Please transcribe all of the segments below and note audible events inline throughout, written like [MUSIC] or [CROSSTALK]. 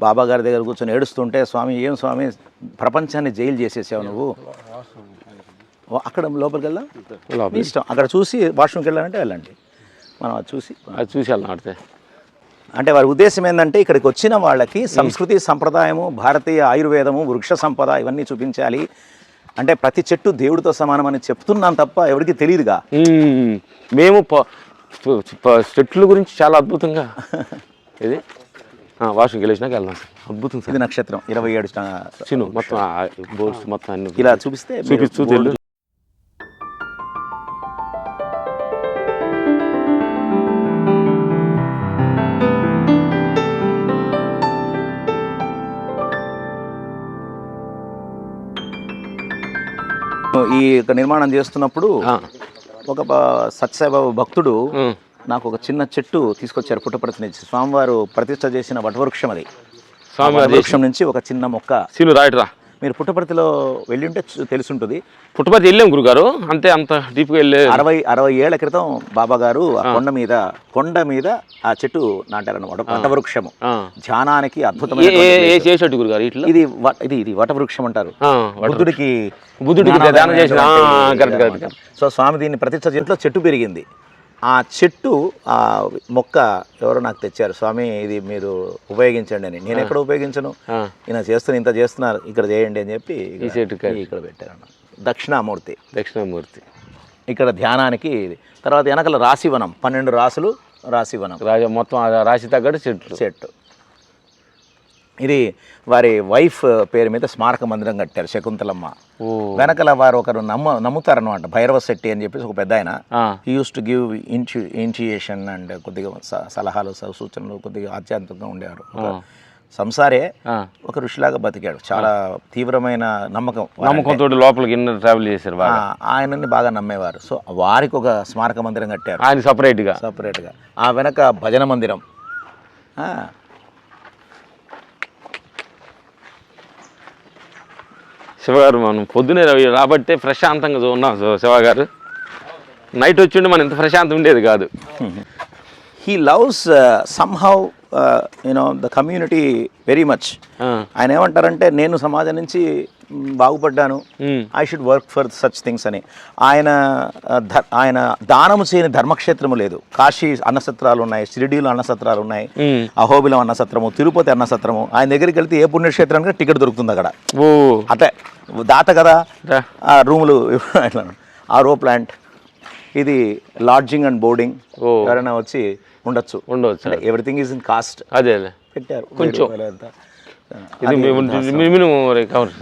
బాబా గారి దగ్గర కూర్చొని ఏడుస్తుంటే స్వామి ఏం స్వామి? ప్రపంచాన్ని జైలు చేసేసావు నువ్వు. అక్కడ లోపలికి. వెళ్దాం. మీ ఇష్టం. అక్కడ చూసి వాష్రూమ్కి వెళ్ళాలంటే వెళ్ళండి. మనం అది చూసి అది చూసి వెళ్ళాం అంటే వారి ఉద్దేశం ఏంటంటే ఇక్కడికి వచ్చిన వాళ్ళకి సంస్కృతి సంప్రదాయము భారతీయ ఆయుర్వేదము వృక్ష సంపద ఇవన్నీ చూపించాలి. అంటే ప్రతి చెట్టు దేవుడితో సమానం అని చెప్తున్నాం తప్ప ఎవరికి తెలియదుగా? మ్మ్. చెట్ల గురించి చాలా అద్భుతంగా. [LAUGHS] ఇది? వాషింగ్కి వెళ్ళేసినాక వెళ్దాం అద్భుతం సార్ ఇది నక్షత్రం ఇరవై ఏడు చిన్న మొత్తం బోర్డ్స్ మొత్తం అన్ని ఇలా చూపిస్తే చూపిస్తూ మీరు తెలు ఈ యొక్క నిర్మాణం చేస్తున్నప్పుడు. ఒక సత్యసాయిబాబా భక్తుడు. నాకు ఒక చిన్న చెట్టు తీసుకొచ్చారు పుట్టపర్తి నుంచి స్వామివారు ప్రతిష్ట చేసిన వటవృక్షం అది. స్వామి వారు వృక్షం నుంచి ఒక చిన్న మొక్క. సీను రాయటరా. మీరు పుట్టపర్తిలో వెళ్ళి ఉంటే తెలుసుంటుంది. పుట్టపర్తి వెళ్ళాం గురుగారు. అంతే అంత డీప్గా వెళ్ళే అరవై అరవై ఏళ్ళ క్రితం బాబా గారు ఆ కొండ మీద కొండ మీద ఆ చెట్టు నాటారన్నమాట. వటవృక్షము. ధ్యానానికి అద్భుతమైన గురుగారు ఇట్లా? ఇది ఇది ఇది వటవృక్షం అంటారు. బుద్ధుడికి బుద్ధుడికి. సో స్వామి దీన్ని ప్రతిష్ట చేతిలో చెట్టు పెరిగింది. ఆ చెట్టు ఆ మొక్క ఎవరో నాకు తెచ్చారు. స్వామి ఇది మీరు ఉపయోగించండి అని. నేను ఎక్కడ ఉపయోగించను. ఈయన చేస్తున్న ఇంత చేస్తున్నారు. ఇక్కడ చేయండి అని చెప్పి ఇక్కడ- ఈ చెట్టు. ఇక్కడ పెట్టారు దక్షిణామూర్తి. దక్షిణామూర్తి. ఇక్కడ ధ్యానానికి. తర్వాత వెనకల రాశివనం. పన్నెండు రాసులు రాశివనం. రాజా మొత్తం ఆ రాశి తగ్గట్టు చెట్లు. సెట్ ఇది వారి వైఫ్ పేరు మీద స్మారక మందిరం కట్టారు శకుంతలమ్మ. వెనకల వారు ఒకరు నమ్మ నమ్ముతారనమాట భైరవ శెట్టి అని చెప్పేసి ఒక పెద్ద ఆయన. హీ యూస్ టు గివ్ ఇంటి ఇంటియేషన్ అండ్ కొద్దిగా సలహాలు సూచనలు కొద్దిగా ఆధ్యాత్మికంగా ఉండేవారు. సంసారే. ఒక ఋషిలాగా బతికాడు. చాలా తీవ్రమైన నమ్మకం నమ్మకంతో లోపలికి ట్రావెల్ చేశారు ఆయనని బాగా నమ్మేవారు. సో వారికి ఒక స్మారక మందిరం కట్టారు. ఆయన సపరేట్గా సపరేట్గా ఆ వెనక భజన మందిరం. శివగారు మనం పొద్దునే రాబట్టే ప్రశాంతంగా ఉన్నాం శివ- శివ గారు నైట్ వచ్చిండే మనం ఇంత ప్రశాంతం ఉండేది కాదు. He loves somehow you know the community very much. ఆయన ఏమంటారంటే నేను సమాజం నుంచి బాగుపడ్డాను. I should work for such things అని. ఆయన ఆయన దానము చేయని ధర్మక్షేత్రము లేదు. కాశీ అన్నసత్రాలు ఉన్నాయి షిరిడీలో అన్నసత్రాలు ఉన్నాయి. అహోబిలం అన్నసత్రము తిరుపతి అన్నసత్రము. ఆయన దగ్గరికి వెళ్తే ఏ పుణ్యక్షేత్రానికి టికెట్ దొరుకుతుంది అక్కడ. ఓ. అంటే. దాత కదా. రా. ఆ రూములు [LAUGHS] అట్లా ఆరో ప్లాంట్. ఇది లాడ్జింగ్ అండ్ బోర్డింగ్. ఎవరైనా వచ్చి ఉండొచ్చు. ఉండవచ్చు ఎవ్రీథింగ్ ఈజ్ ఇన్ కాస్ట్. అదే పెట్టారు. కొంచెం.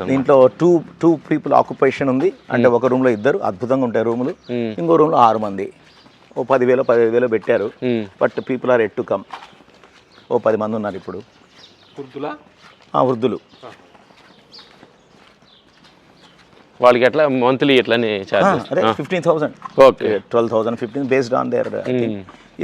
దీంట్లో టూ టూ పీపుల్ ఆక్యుపేషన్ ఉంది. అంటే ఒక రూమ్లో ఇద్దరు. అద్భుతంగా ఉంటాయి రూములు. ఇంకో రూమ్లో ఆరు మంది. ఓ పదివేలు పదిహేను వేలు పెట్టారు. But people are yet to come. ఓ పది మంది ఉన్నారు ఇప్పుడు. ఆ, వృద్ధులు. వాళ్ళకి ఎట్లా monthly ఎట్లని fifteen thousand okay. Twelve thousand fifteen based on their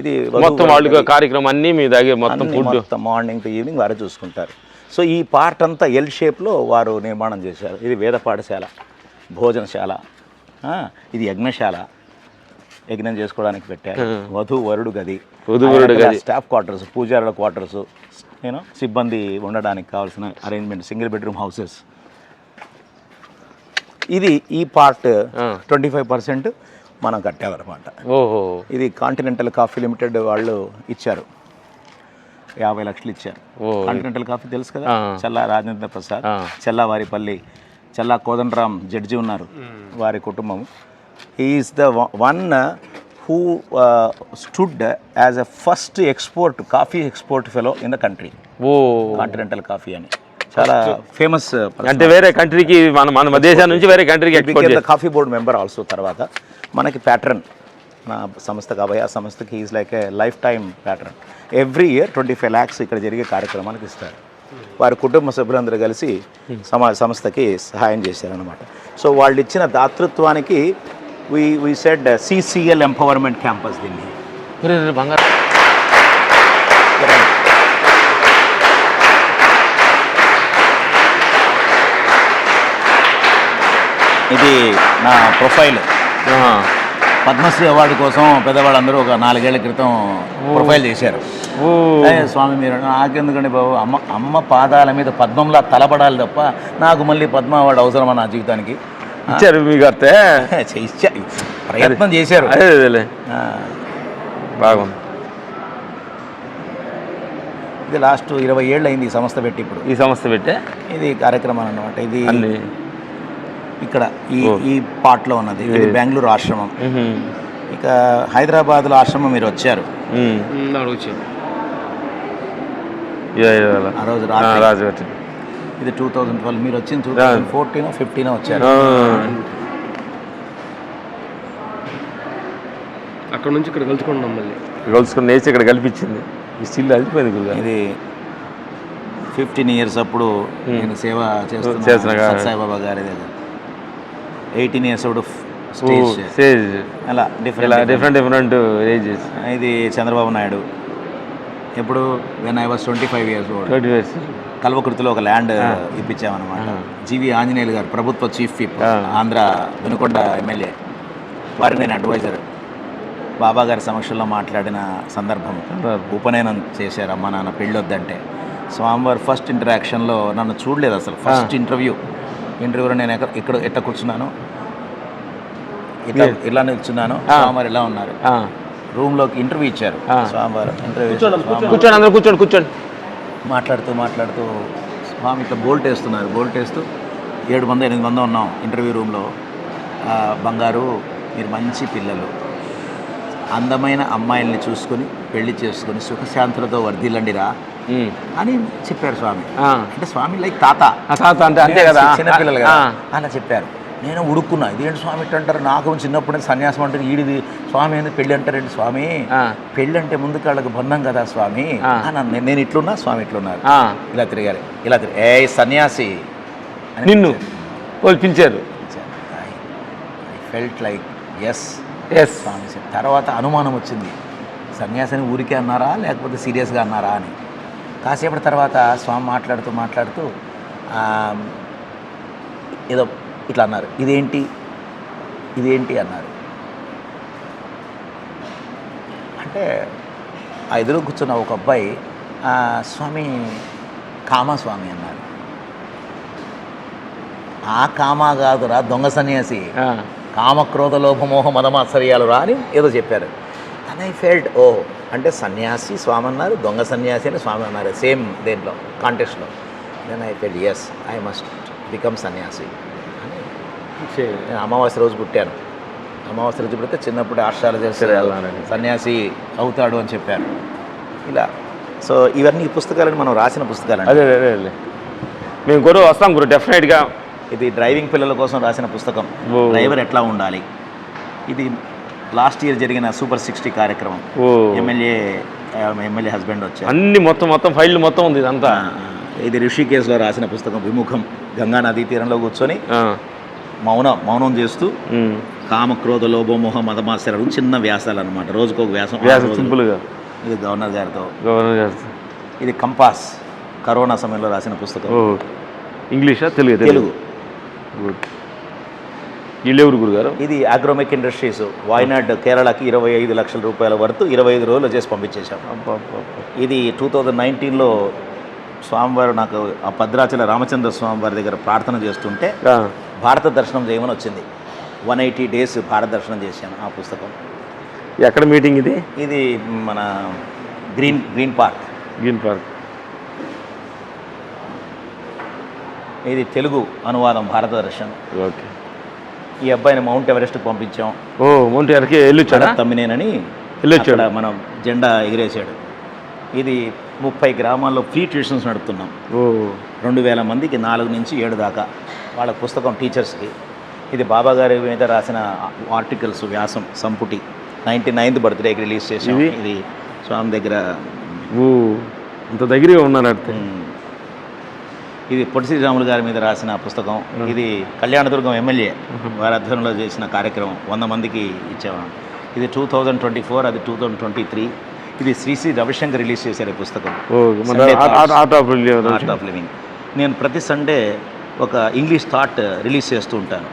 ఇది మొత్తం వాళ్ళకి కార్యక్రమం అన్నీ మీ దగ్గర మొత్తం ఫుడ్ మార్నింగ్ టు ఈవినింగ్ వారే చూసుకుంటారు. సో ఈ పార్ట్ అంతా ఎల్ షేప్లో వారు నిర్మాణం చేశారు. ఇది వేద పాఠశాల భోజనశాల ఇది యజ్ఞశాల. యజ్ఞం చేసుకోవడానికి పెట్టారు. వధు వరుడు గది వధూవరుడు గది. స్టాఫ్ క్వార్టర్స్ పూజారుల క్వార్టర్స్ నేను సిబ్బంది ఉండడానికి కావాల్సిన అరేంజ్మెంట్ సింగిల్ బెడ్రూమ్ హౌసెస్ ఇది ఈ పార్ట్. ట్వంటీ ఫైవ్ పర్సెంట్ మనం కట్టామన్నమాట. ఓహో. ఇది కాంటినెంటల్ కాఫీ లిమిటెడ్ వాళ్ళు ఇచ్చారు. యాభై లక్షలు ఇచ్చారు. కాంటినెంటల్ కాఫీ తెలుసు కదా. చల్లా రాజేంద్ర ప్రసాద్. చల్లా వారిపల్లి చల్లా కోదండరామ్ జడ్జి ఉన్నారు వారి కుటుంబం. Is the one who stood as a first export coffee export fellow in the country oh. Continental coffee అని. చాలా ఫేమస్ అంటే వేరే కంట్రీకి మన మన దేశం నుంచి వేరే కంట్రీకి export coffee board member also తర్వాత. మనకి ప్యాటర్న్ నా సంస్థకు అభయ సంస్థకి is like a life time pattern every year twenty five lakhs ఇక్కడ జరిగే కార్యక్రమానికి ఇస్తారు. వారి కుటుంబ సభ్యులందరూ కలిసి సమా సంస్థకి సహాయం చేశారనమాట సో వాళ్ళు ఇచ్చిన దాతృత్వానికి we we said CCL empowerment campus దీన్ని బంగారం. ఇది నా ప్రొఫైల్. పద్మశ్రీ అవార్డు కోసం పెద్దవాళ్ళందరూ ఒక నాలుగేళ్ళ క్రితం ప్రొఫైల్ చేశారు. ఓ. "ఏ, స్వామి మీరు నాకెందుకండి బాబు? అమ్మ అమ్మ పాదాల మీద పద్మంలా తలబడాలి తప్ప నాకు మళ్ళీ పద్మ అవార్డు అవసరమా నా జీవితానికి? ఇచ్చారు మీకు అత్తే [LAUGHS] ప్రయత్నం చేశారు. బాగుంది. ఇది లాస్ట్ ఇరవై ఏళ్ళు అయింది ఈ సంస్థ పెట్టి ఇప్పుడు. ఈ సంస్థ పెట్టే? ఇది కార్యక్రమాలు అన్నమాట. ఇది ఇక్కడ ఈ ఈ పార్ట్లో ఉన్నది. ఇది బెంగళూరు ఆశ్రమం. ఇక హైదరాబాద్లో ఆశ్రమం మీరు వచ్చారు. ఆ రోజు రాజు ఇది టూ థౌజండ్ ట్వెల్వ్ మీరు వచ్చింది టూ థౌజండ్ ఫోర్టీన్ ఫిఫ్టీన్ వచ్చారు. అక్కడ నుంచి ఇక్కడ కలుసుకున్నాం మళ్ళీ. కలుసుకుని నేసి ఇక్కడ కల్పించింది. ఈ స్టిల్ అదిపోయింది ఇది ఫిఫ్టీన్ ఇయర్స్ అప్పుడు నేను సేవ చేస్తున్న సాయిబాబా గారి. దగ్గర ఎయిటీన్ ఇయర్స్ అప్పుడు స్టేజ్ అలా డిఫరెంట్ డిఫరెంట్ డిఫరెట్ ఏజెస్ ఇది చంద్రబాబు నాయుడు. ఎప్పుడు? When I was twenty five years old twenty years కల్వకుర్తిలో ఒక ల్యాండ్ ఇప్పించామన్నమాట. జీవి ఆంజనేయులు గారు ప్రభుత్వ chief whip. Andhra Vinukonda MLA వారికి నేను అడ్వైజర్ బాబా గారి సమక్షంలో మాట్లాడిన సందర్భం. సందర్భం. ఉపనయనం చేశారు అమ్మ నాన్న పెళ్ళొద్దంటే. స్వామివారు ఫస్ట్ ఇంటరాక్షన్లో నన్ను చూడలేదు అసలు. ఫస్ట్ ఇంటర్వ్యూ ఇంటర్వ్యూలో నేను ఎక్కడ ఇక్కడ ఎట్ట కూర్చున్నాను ఇట్లా ఇలా నిల్చున్నాను స్వామివారు ఇలా ఉన్నారు. రూమ్లోకి ఇంటర్వ్యూ ఇచ్చారు. స్వామివారు ఇంటర్వ్యూ కూర్చోండి అందరూ కూర్చోండి కూర్చోండి. మాట్లాడుతూ మాట్లాడుతూ స్వామి ఇట్లా బోల్ట్ వేస్తున్నారు. బోల్ట్ వేస్తూ ఏడు మంది ఎనిమిది మంది ఉన్నాం ఇంటర్వ్యూ రూమ్లో. ఆ, బంగారు మీరు మంచి పిల్లలు. అందమైన అమ్మాయిల్ని చూసుకొని పెళ్ళి చేసుకొని సుఖశాంతులతో వర్ధిల్లండిరా. అని చెప్పారు స్వామి. అంటే స్వామి లైక్ తాత. తాత అంటే అంతే కదా? చిన్నపిల్లలు కదా. అలా చెప్పారు. నేను ఉడుక్కున్నా. ఇదేంటి స్వామి అంటారు? నాకు చిన్నప్పుడు సన్యాసం అంటే ఈడిది స్వామి ఏంది? పెళ్ళి అంటారేంటి స్వామి. పెళ్ళి అంటే ముందు కాళ్ళకు బంధం కదా స్వామి. అని. నేను ఇట్లున్నా స్వామి ఇట్లున్నారు. ఇలా తిరగాలి ఇలా తిరిగి ఏ సన్యాసి. నిన్ను పిలిచారు. I felt like yes. Yes. Swami. తర్వాత అనుమానం వచ్చింది. సన్యాసిని ఊరికే అన్నారా? లేకపోతే సీరియస్గా అన్నారా అని. కాసేపటి తర్వాత స్వామి మాట్లాడుతూ మాట్లాడుతూ ఏదో ఇట్లా అన్నారు. ఇదేంటి? ఇదేంటి అన్నారు. అంటే ఆ ఎదురు కూర్చున్న ఒక అబ్బాయి "ఆ, స్వామి కామస్వామి అన్నారు. ఆ కామా కాదురా దొంగ సన్యాసి. కామక్రోధ లోభమోహ మదమాత్సర్యాలు రా అని ఏదో చెప్పారు. అండ్ ఐ ఫెల్ట్ ఓ అంటే సన్యాసి స్వామి అన్నారు దొంగ సన్యాసి అని స్వామి అన్నారు సేమ్ దేంట్లో కాంటెస్ట్లో then I felt yes I must become sanyasi. నేను అమావాస్య రోజు పుట్టాను. అమావాస్య రోజు పుడితే చిన్నప్పుడు ఆశ్రాలు వెళ్ళాలని. సన్యాసి అవుతాడు అని చెప్పారు. ఇలా. సో ఇవన్నీ ఈ పుస్తకాలను మనం రాసిన పుస్తకాలు అదే. మేము గురు వస్తాం గురు డెఫినెట్గా ఇది డ్రైవింగ్ పిల్లల కోసం రాసిన పుస్తకం. డ్రైవర్ ఎట్లా ఉండాలి? ఇది లాస్ట్ ఇయర్ జరిగిన సూపర్ సిక్స్టీ కార్యక్రమం. ఎమ్మెల్యే ఎమ్మెల్యే హస్బెండ్ వచ్చారు. అన్ని మొత్తం మొత్తం ఫైళ్ళు మొత్తం ఉంది ఇదంతా. ఇది రిషికేశ్లో రాసిన పుస్తకం విముఖం. గంగా నదీ తీరంలో కూర్చొని. మౌనం మౌనం చేస్తూ. కామ క్రోధ లోభమోహ మదమాశ్చర్యం చిన్న వ్యాసాలు అనమాట రోజుకు ఒక వ్యాసం. సింపుల్గా. ఇది గవర్నర్ గారితో. గవర్నర్ గారు ఇది కంపాస్ కరోనా సమయంలో రాసిన పుస్తకం. ఇంగ్లీషా తెలుగు. తెలుగు. ఎవరు గురుగారు? ఇది అగ్రోమెక్ ఇండస్ట్రీస్ వాయినాడ్ కేరళకి ఇరవై ఐదు లక్షల రూపాయల వరకు ఇరవై ఐదు రోజులు చేసి పంపించేశాం ఇది టూ థౌజండ్ నైన్టీన్లో స్వామివారు నాకు ఆ భద్రాచల రామచంద్ర స్వామివారి దగ్గర ప్రార్థన చేస్తుంటే. భారత దర్శనం చేయమని వచ్చింది. వన్ ఎయిటీ డేస్ భారత దర్శనం చేశాను ఆ పుస్తకం. ఎక్కడ మీటింగ్ ఇది? ఇది మన green green park. Green park. ఇది తెలుగు అనువాదం భారత దర్శనం. ఓకే. ఈ అబ్బాయిని మౌంట్ ఎవరెస్ట్కి పంపించాం. ఓ మౌంట్ ఎరకి వెళ్ళొచ్చాడా? తమ్మినేనని వెళ్ళొచ్చాడు. మనం జెండా ఎగిరేసాడు ఇది ముప్పై గ్రామాల్లో ఫ్రీ ట్యూషన్స్ నడుపుతున్నాం. ఓ. రెండు వేల మందికి నాలుగు నుంచి ఏడు దాకా. వాళ్ళ పుస్తకం టీచర్స్కి ఇది బాబా గారి మీద రాసిన ఆర్టికల్స్ వ్యాసం సంపుటి. నైంటీ నైన్త్ బర్త్డేకి రిలీజ్ చేసాం ఇది? స్వామి దగ్గర ఓ ఇంత దగ్గరగా ఉన్నాను ఇది పొట్టి శ్రీరాములు గారి మీద రాసిన పుస్తకం. ఇది కళ్యాణదుర్గం ఎమ్మెల్యే వారి ఆధ్వర్యంలో చేసిన కార్యక్రమం. వంద మందికి ఇచ్చేవాళ్ళం ఇది టూ థౌజండ్ ట్వంటీ ఫోర్ అది టూ థౌజండ్ ట్వంటీ త్రీ ఇది శ్రీ శ్రీ రవిశంకర్ రిలీజ్ చేశారు ఈ పుస్తకం. ఆర్ట్ ఆఫ్ లివింగ్ నేను ప్రతి సండే ఒక ఇంగ్లీష్ థాట్ రిలీజ్ చేస్తూ ఉంటాను.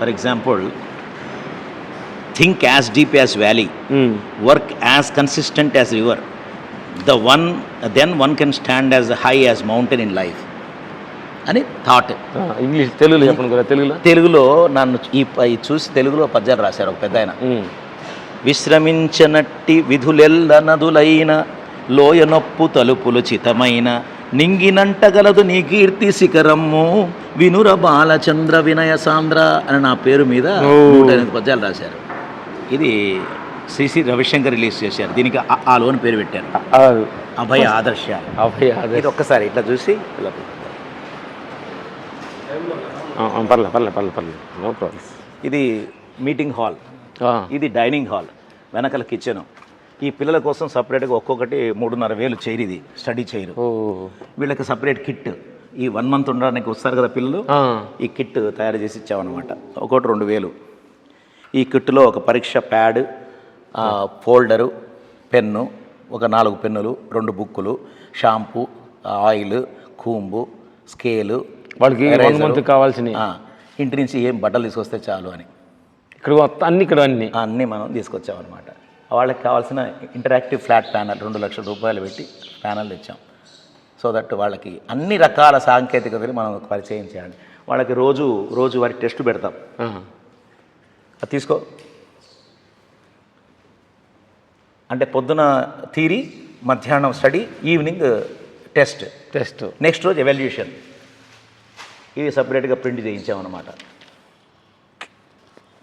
For example think as deep as valley work as consistent as river the one then one can stand as high as mountain in life అని thought English తెలుగులో చెప్పండి తెలుగులో? తెలుగులో నన్ను ఈ చూసి తెలుగులో పద్యాలు రాశారు ఒక పెద్ద ఆయన. విశ్రమించనట్టి విధులెల్ల నదులైన లోయనొప్పు తలుపులు చితమైన నింగినంటగలదు నీ కీర్తి శిఖరమ్ము వినుర బాలచంద్ర వినయ సాంద్ర అని నా పేరు మీద. నూట ఎనిమిది పద్యాలు రాశారు. ఇది శ్రీశ్రీ రవిశంకర్ రిలీజ్ చేశారు. దీనికి ఆ- లోన్ పేరు పెట్టారు. అభయ ఆదర్శాలు. అభయ ఇది ఒక్కసారి ఇట్లా చూసి పర్లే పర్లే పర్లే పర్లే. నో ప్రాబ్లం ఇది మీటింగ్ హాల్ ఇది డైనింగ్ హాల్ వెనకాల కిచెన్ ఈ పిల్లల కోసం సపరేట్గా ఒక్కొక్కటి మూడున్నర వేలు చైర్ ఇది స్టడీ చైర్ వీళ్ళకి సపరేట్ కిట్ ఈ వన్ మంత్ ఉండడానికి వస్తారు కదా పిల్లలు? ఈ కిట్ తయారు చేసి ఇచ్చామన్నమాట. ఒకటి రెండు వేలు. ఈ కిట్లో ఒక పరీక్ష ప్యాడ్ ఫోల్డరు పెన్ను ఒక నాలుగు పెన్నులు రెండు బుక్కులు షాంపూ ఆయిల్ కూంబు స్కేలు వాళ్ళకి వన్ మంత్ కావాల్సినవి. ఆ, ఇంటి నుంచి ఏం బట్టలు తీసుకొస్తే చాలు అని. ఇక్కడ అన్ని ఇక్కడ అన్ని. అన్నీ మనం తీసుకొచ్చామన్నమాట. వాళ్ళకి కావాల్సిన ఇంటరాక్టివ్ ఫ్లాట్ ప్యానల్ రెండు లక్షల రూపాయలు పెట్టి ప్యానల్ తెచ్చాం. సో దట్ వాళ్ళకి అన్ని రకాల సాంకేతికతలు మనం పరిచయం చేయాలి. వాళ్ళకి రోజు రోజు వారి టెస్ట్ పెడతాం. అది తీసుకో. అంటే పొద్దున థీరీ మధ్యాహ్నం study evening test test next రోజు ఎవాల్యుయేషన్ ఇవి సపరేట్గా ప్రింట్ చేయించామన్నమాట.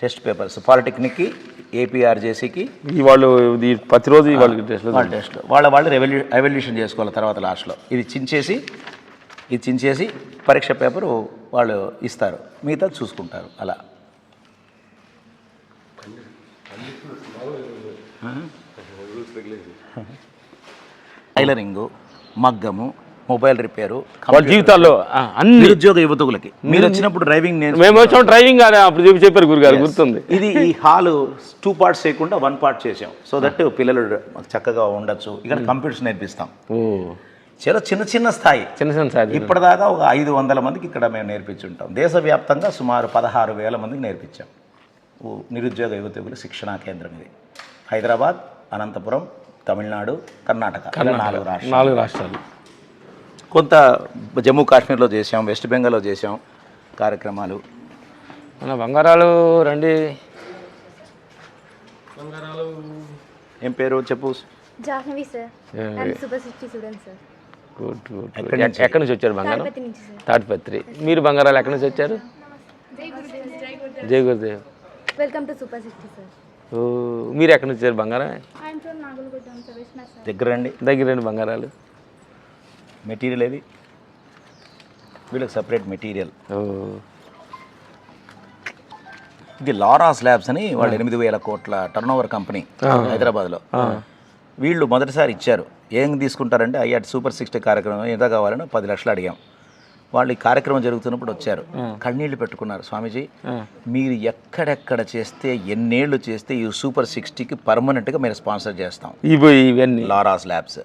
టెస్ట్ పేపర్స్ పాలిటెక్నిక్కి ఏపీఆర్జేసీకి. వాళ్ళు ఇది ప్రతిరోజు ఈ వాళ్ళకి టెస్ట్ వాళ్ళ టెస్ట్ వాళ్ళ వాళ్ళు రెవల్యూ ఎవల్యూషన్ చేసుకోవాలి తర్వాత లాస్ట్లో ఇది చించేసి ఇది చించేసి పరీక్ష పేపరు వాళ్ళు ఇస్తారు. మిగతా చూసుకుంటారు అలా. టైలరింగు మగ్గము మొబైల్ రిపేరు వాళ్ళ జీవితాల్లో అన్ని నిరుద్యోగ యువతులకి. మీరు వచ్చినప్పుడు డ్రైవింగ్ నేను మేము వచ్చాం డ్రైవింగ్ అప్పుడు చెప్పి చెప్పారు గురుగారు గుర్తుంది. ఇది ఈ హాల్ టూ పార్ట్స్ చేయకుండా వన్ పార్ట్ చేసాం. సో దట్ పిల్లలు చక్కగా ఉండొచ్చు. ఇక్కడ కంప్యూటర్స్ నేర్పిస్తాం. చాలా చిన్న చిన్న స్థాయి. చిన్న చిన్న సార్ ఇప్పటిదాకా ఒక ఐదు వందల మందికి ఇక్కడ మేము నేర్పించుంటాం. దేశవ్యాప్తంగా సుమారు పదహారు వేల మందికి నేర్పించాం. నిరుద్యోగ యువతుల శిక్షణా కేంద్రం ఇది. హైదరాబాద్ అనంతపురం తమిళనాడు కర్ణాటక. నాలుగు రాష్ట్రాలు. నాలుగు రాష్ట్రాలు. కొంత జమ్మూ కాశ్మీర్లో చేసాం వెస్ట్ బెంగాల్లో చేసాం కార్యక్రమాలు. మన బంగారాలు రండి. ఏం పేరు చెప్పు? Jahnavi sir. I'm super sixty student sir good good ఎక్కడి నుంచి? వచ్చారు బంగారం? తాడిపత్రి నుంచి సార్ తాటిపత్రి మీరు బంగారాలు ఎక్కడి నుంచి వచ్చారు? Jai Gurudev welcome to super sixty sir మీరు ఎక్కడి నుంచి వచ్చారు బంగారం? I'm from Nagulaguddam sir Vishna sir దగ్గర రండి దగ్గర రండి బంగారాలు మెటీరియల్ ఏది? వీళ్ళకి సపరేట్ మెటీరియల్. ఇది లారాస్ ల్యాబ్స్ అని వాళ్ళు ఎనిమిది వేల కోట్ల టర్న్ ఓవర్ కంపెనీ హైదరాబాద్లో. వీళ్ళు మొదటిసారి ఇచ్చారు. ఏం తీసుకుంటారంటే ఐఆర్ సూపర్ సిక్స్టీ కార్యక్రమం ఎంత కావాలని పది లక్షలు అడిగాం. వాళ్ళు ఈ కార్యక్రమం జరుగుతున్నప్పుడు వచ్చారు. కన్నీళ్ళు పెట్టుకున్నారు స్వామీజీ. మీరు ఎక్కడెక్కడ చేస్తే ఎన్నేళ్ళు చేస్తే ఈ సూపర్ సిక్స్టీకి పర్మనెంట్గా మేము స్పాన్సర్ చేస్తాం. ఇవి ఇవన్నీ. లారాస్ ల్యాబ్స్.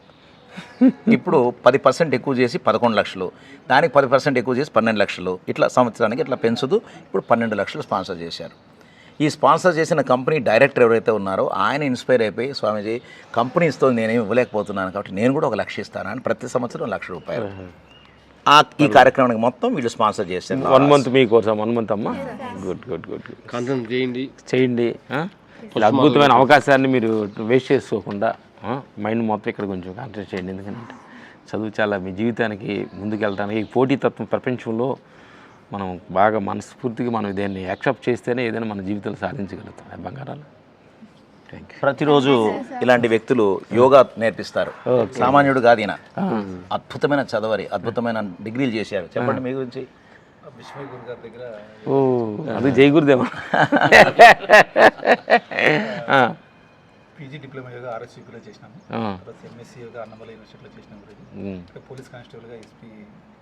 [LAUGHS] ఇప్పుడు పది పర్సెంట్ ఎక్కువ చేసి పదకొండు లక్షలు. దానికి పది పర్సెంట్ ఎక్కువ చేసి పన్నెండు లక్షలు. ఇట్లా సంవత్సరానికి ఇట్లా పెంచుతూ ఇప్పుడు పన్నెండు లక్షలు స్పాన్సర్ చేశారు. ఈ స్పాన్సర్ చేసిన కంపెనీ డైరెక్టర్ ఎవరైతే ఉన్నారో ఆయన ఇన్స్పైర్ అయిపోయి స్వామీజీ కంపెనీస్తో నేనేమి ఇవ్వలేకపోతున్నాను కాబట్టి నేను కూడా ఒక లక్ష ఇస్తాను అని ప్రతి సంవత్సరం లక్ష రూపాయలు. ఆ ఈ కార్యక్రమానికి మొత్తం వీళ్ళు స్పాన్సర్ చేశారు. వన్ మంత్ మీ కోసం వన్ మంత్ అమ్మా. గుడ్ గుడ్ గుడ్ చేయండి. చేయండి అద్భుతమైన అవకాశాన్ని మీరు వేస్ట్ చేసుకోకుండా మైండ్ మొత్తం ఇక్కడ కొంచెం కాన్సన్ట్రేట్ చేయండి. ఎందుకంటే చదువు చాలా మీ జీవితానికి ముందుకెళ్ళడానికి ఈ పోటీతత్వం ప్రపంచంలో మనం బాగా మనస్ఫూర్తిగా మనం దీన్ని యాక్సెప్ట్ చేస్తేనే ఏదైనా మన జీవితంలో సాధించగలుగుతాం. బంగారాలు. థ్యాంక్ యూ ప్రతిరోజు ఇలాంటి వ్యక్తులు యోగా నేర్పిస్తారు. సామాన్యుడు కాదు ఈయన అద్భుతమైన చదవరి అద్భుతమైన డిగ్రీలు చేశారు. చెప్పండి మీ గురించి. ఓ అది జై గురుదేవా. [LAUGHS] ఆ, పీజీ డిప్లొమా యోగా ఆర్ఎస్యూపీలో చేసినాము. తర్వాత ఎంఎస్సీ యోగా అన్నమల యూనివర్సిటీలో చేసినాం గురించి పోలీస్ కానిస్టేబుల్గా ఎస్పీ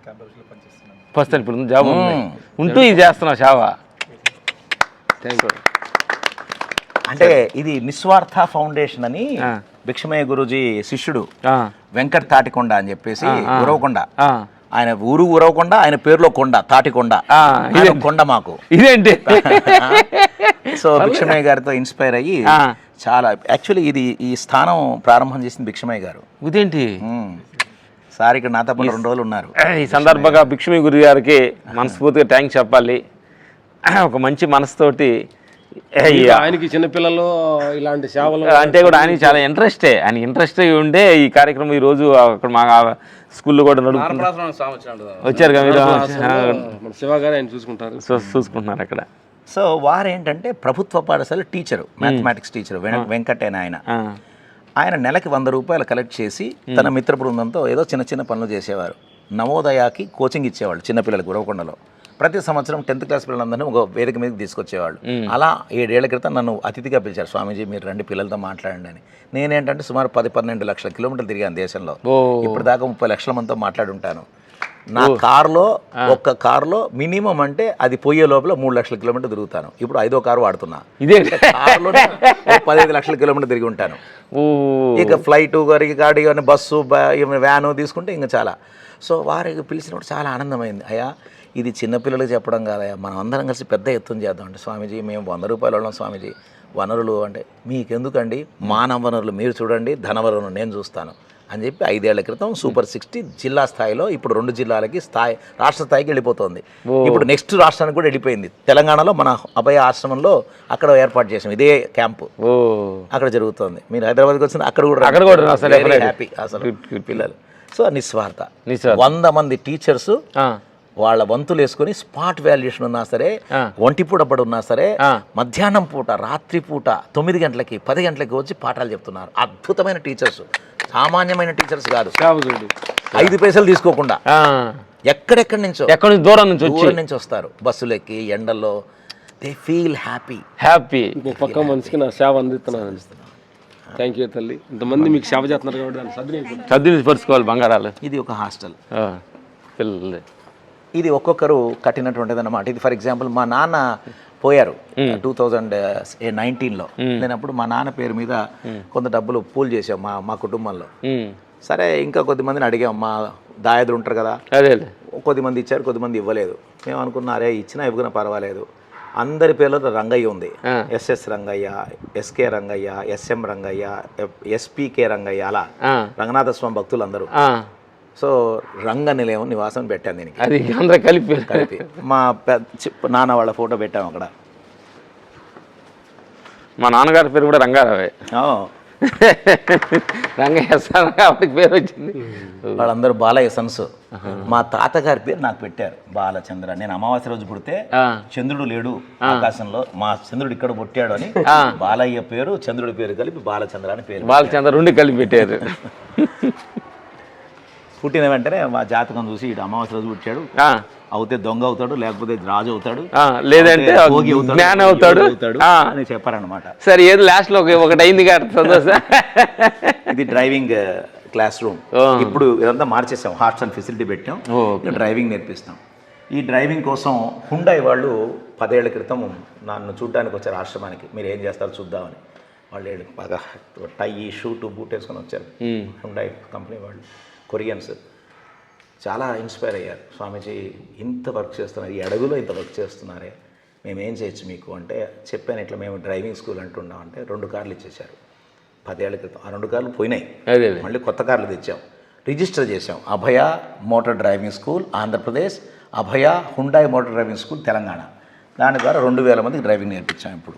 క్యాంప్ ఆఫీస్లో పనిచేస్తున్నాను ఫస్ట్ ఇప్పుడు జాబ్ ఉంది. ఉంటూ ఇది చేస్తున్నావు షావా. థ్యాంక్ యూ అంటే ఇది నిస్వార్థ ఫౌండేషన్ అని. భిక్షమయ్య గురూజీ శిష్యుడు ఆ, వెంకట్ తాటికొండ అని చెప్పేసి. గురవకొండ. ఆ, ఆయన ఊరు ఊరవకుండా ఆయన పేరులో కొండ తాటికొండ. ఆ, ఆయన ఇదే. కొండ మాకు. ఇదేంటి? [LAUGHS] సో భిక్షమయ్య గారితో ఇన్స్పైర్ అయ్యి. చాలా యాక్చువల్లీ ఇది ఈ స్థానం ప్రారంభం చేసింది భిక్షమయ్య గారు. ఇదేంటి. సార్ ఇక్కడ నాతో పాటు రెండు రోజులు ఉన్నారు. ఈ సందర్భంగా భిక్షమి గురి గారికి మనస్ఫూర్తిగా థ్యాంక్స్ చెప్పాలి. ఒక మంచి మనసుతోటి ఆయనకి చిన్నపిల్లలు ఇలాంటి సేవలు అంటే కూడా ఆయనకి చాలా ఇంట్రెస్టే ఆయన ఇంట్రెస్ట్ ఉండే ఈ కార్యక్రమం ఈ రోజు అక్కడ మా స్కూల్లో కూడా వచ్చారు శివ గారు ఆయన చూసుకుంటారు. చూసుకుంటున్నారు అక్కడ. సో వారు ఏంటంటే ప్రభుత్వ పాఠశాల టీచరు మ్యాథమెటిక్స్ టీచర్ వెంకటేన ఆయన ఆయన నెలకి వంద రూపాయలు కలెక్ట్ చేసి తన మిత్ర బృందంతో ఏదో చిన్న చిన్న పనులు చేసేవారు. నవోదయాకి కోచింగ్ ఇచ్చేవాళ్ళు చిన్నపిల్లలకు గురవకొండలో. ప్రతి సంవత్సరం టెన్త్ క్లాస్ పిల్లలందరినీ ఒక వేదిక మీదకి తీసుకొచ్చేవాళ్ళు. అలా ఏడేళ్ళ క్రితం నన్ను అతిథిగా పిలిచారు. స్వామీజీ మీరు రండి పిల్లలతో మాట్లాడండి అని. నేనేంటంటే సుమారు పది పన్నెండు లక్షల కిలోమీటర్లు తిరిగాను దేశంలో. ఇప్పుడు దాకా ముప్పై లక్షల మందితో మాట్లాడుంటాను. నా కార్లో ఒక్క కార్లో మినిమం అంటే అది పోయే లోపల మూడు లక్షల కిలోమీటర్ తిరుగుతాను. ఇప్పుడు ఐదో కారు వాడుతున్నా. ఇదే. కార్లోనే ఓ పదిహేను లక్షల కిలోమీటర్ తిరిగి ఉంటాను. ఇక ఫ్లైట్ గారికి గాడి కానీ బస్సు వ్యాను తీసుకుంటే ఇంకా చాలా. సో వారికి పిలిచినప్పుడు చాలా ఆనందమైంది. అయ్యా ఇది చిన్నపిల్లలకు చెప్పడం కాదయ్యా. మనం అందరం కలిసి పెద్ద ఎత్తున చేద్దాం అంటే స్వామీజీ మేము వంద రూపాయలు వాళ్ళం స్వామీజీ. వనరులు అంటే మీకెందుకండి? మానవ వనరులు మీరు చూడండి ధన వనరులు నేను చూస్తాను. అని చెప్పి ఐదేళ్ళ క్రితం సూపర్ సిక్స్టీ జిల్లా స్థాయిలో ఇప్పుడు రెండు జిల్లాలకి స్థాయి రాష్ట్ర స్థాయికి వెళ్ళిపోతుంది. ఇప్పుడు నెక్స్ట్ రాష్ట్రానికి కూడా వెళ్ళిపోయింది. తెలంగాణలో మన అభయ ఆశ్రమంలో అక్కడ ఏర్పాటు చేసాం ఇదే క్యాంపు. అక్కడ జరుగుతుంది. మీరు హైదరాబాద్కి వచ్చిన అక్కడ కూడా అక్కడ. హ్యాపీ అసలు పిల్లలు. సో నిస్వార్థ. వంద మంది టీచర్స్ వాళ్ళ వంతులు వేసుకొని స్పాట్ వాల్యుయేషన్ ఉన్నా సరే ఆ. ఒంటి పూట పడి ఉన్నా సరే. మధ్యాహ్నం పూట రాత్రి పూట తొమ్మిది గంటలకి పది గంటలకి వచ్చి పాఠాలు చెప్తున్నారు. అద్భుతమైన టీచర్స్. సామాన్యమైన టీచర్స్ కాదు. ఐదు పైసలు తీసుకోకుండా. ఎక్కడెక్కడి నుంచో? ఎక్కడి నుంచి దూరం నుంచి వచ్చి. దూరం నుంచి వస్తారు. బస్సులు ఎక్కి ఎండల్లో దే ఫీల్ హ్యాపీ. హ్యాపీ. ఇంకో పక్క మనిషికి నా సేవ అందిస్తున్నాను. థ్యాంక్ యూ తల్లి. ఇంతమంది మీకు సేవ చేస్తున్నారు కాబట్టి దాన్ని సద్వినియోగం సర్దిని పరుచుకోవాలి బంగారాలు. ఇది ఒక హాస్టల్. పిల్లలు ఇది ఒక్కొక్కరు కట్టినటువంటిది అన్నమాట ఇది ఫర్ ఎగ్జాంపుల్ మా నాన్న పోయారు. టూ థౌజండ్ నైన్టీన్లో నేను అప్పుడు మా నాన్న పేరు మీద కొంత డబ్బులు పూల్ చేసాం మా మా కుటుంబంలో. సరే ఇంకా కొద్దిమందిని అడిగాం మా దాయదులు ఉంటారు కదా. కొద్దిమంది ఇచ్చారు కొద్దిమంది ఇవ్వలేదు. మేము అనుకున్నా అరే ఇచ్చినా ఇవ్వకున్నా పర్వాలేదు. అందరి పేర్లలో రంగయ్య ఉంది. S S Rangaiah S K Rangaiah S M Rangaiah S P K Rangaiah అలా. రంగనాథ స్వామి భక్తులు అందరూ సో రంగ నిలయం నివాసం పెట్టాను దీనికి. అది అందరూ కలిపి. కలిపి. మా నాన్న వాళ్ళ ఫోటో పెట్టాము అక్కడ. మా నాన్నగారి పేరు కూడా రంగారావే. రంగయ్య సార్ కాబట్టి పేరు వచ్చింది. వాళ్ళందరూ బాలయ్య సన్స్. మా తాతగారి పేరు నాకు పెట్టారు బాలచంద్ర. నేను అమావాస్య రోజు పుడితే చంద్రుడు లేడు ఆకాశంలో. మా చంద్రుడు ఇక్కడ పుట్టాడు అని. బాలయ్య పేరు చంద్రుడి పేరు కలిపి బాలచంద్ర అని పేరు బాలచంద్ర రెండు కలిపి పెట్టారు. [LAUGHS] పుట్టిన వెంటనే మా జాతకం చూసి ఇటు అమావాస్య రోజు పుట్టాడు. అవుతే దొంగ అవుతాడు లేకపోతే రాజు అవుతాడు. లేదంటే జ్ఞానం అవుతాడు. అని చెప్పారనమాట సరే ఏది లాస్ట్లో ఒక ఒకటి అయింది ఇది డ్రైవింగ్ క్లాస్ రూమ్. ఇప్పుడు ఇదంతా మార్చేసాం హాస్టల్ ఫెసిలిటీ పెట్టాం. డ్రైవింగ్ నేర్పిస్తాం. ఈ డ్రైవింగ్ కోసం హుండాయ్ వాళ్ళు పదేళ్ళ క్రితం నన్ను చూడడానికి వచ్చారు ఆశ్రమానికి. మీరు ఏం చేస్తారో చూద్దామని. వాళ్ళు ఏడు బాగా టై షూటు బూట్ వేసుకొని వచ్చారు హుండాయ్ కంపెనీ వాళ్ళు. కొరియన్స్ చాలా ఇన్స్పైర్ అయ్యారు. స్వామీజీ ఇంత వర్క్ చేస్తున్నారు ఈ అడుగులో ఇంత వర్క్ చేస్తున్నారే మేము ఏం చేయొచ్చు మీకు? అంటే చెప్పాను ఇట్లా మేము డ్రైవింగ్ స్కూల్ అంటున్నాం అంటే రెండు కార్లు ఇచ్చేశారు. పదేళ్ళ క్రితం. ఆ రెండు కార్లు పోయినాయి. మళ్ళీ కొత్త కార్లు తెచ్చాం. రిజిస్టర్ చేసాం Abhaya motor driving school Andhra Pradesh. Abhaya Hyundai motor driving school Telangana. దాని ద్వారా రెండు వేల మందికి డ్రైవింగ్ నేర్పించాం ఇప్పుడు.